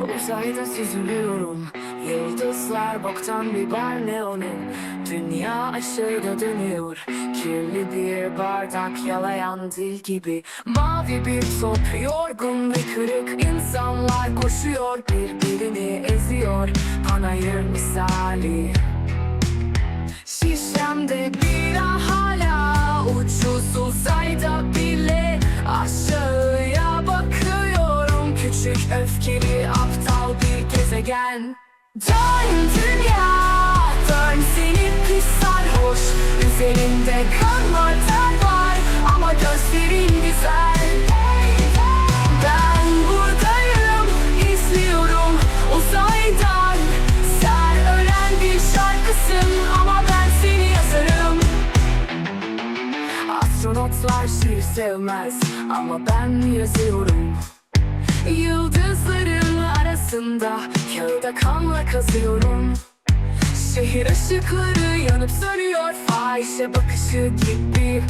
Uzayda süzülüyorum. Yıldızlar boktan biber neonum Dünya aşağıda dönüyor. Kirli bir bardak yalayan dil gibi. Mavi bir top yorgun ve kırık insanlar koşuyor. Birbirini eziyor. Panayır misali küçük öfkeli aptal bir gezegen. Dön dünya dön seni pis sarhoş. Üzerinde kan var ter var ama gözlerin güzel. Ben buradayım izliyorum uzaydan. Sen ölen bir şarkısın ama ben seni yazarım. Astronotlar şiir sevmez ama ben yazıyorum Yıldızların arasında kağıda kanla kazıyorum. Şehir ışıkları yanıp sönüyor fahişe bakışı gibi.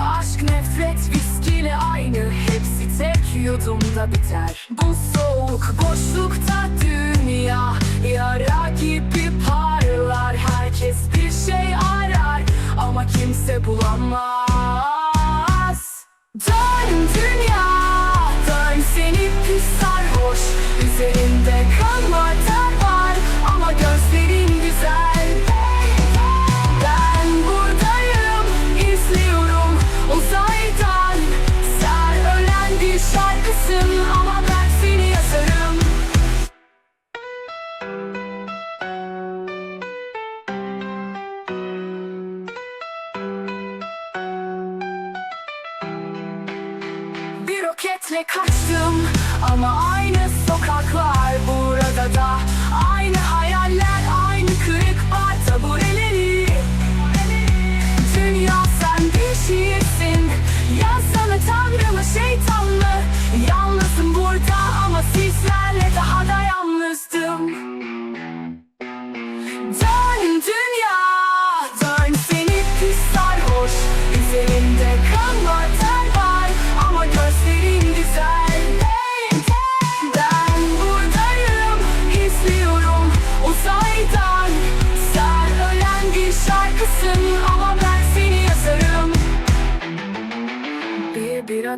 Aşk nefret viskiyle aynı hepsi tek yudumda biter. Bu soğuk boşlukta dünya yara gibi parlar. Herkes bir şey arar ama kimse bulamaz. Dön dünya pis sarhoş Üzerinde kan var ter var ama gözlerin güzel. Ben buradayım izliyorum uzaydan. Sen ölen bir şarkısın ama ben seni yazarım. Bir roketle kaçtım ama aynı sokaklar burada da. Aynı hayaller, aynı kırık bar tabureleri. Dünya sen bir şiirsin. Yazsana tanrı mı şeytan mı? Yalnızım burada ama sizlerle daha da yalnızdım. Dön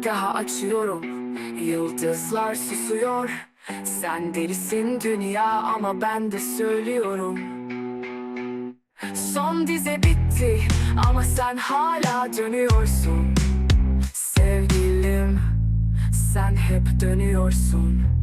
Daha açıyorum. Yıldızlar susuyor. Sen delisin dünya ama ben de söylüyorum. Son dize bitti ama sen hala dönüyorsun. Sevgilim sen hep dönüyorsun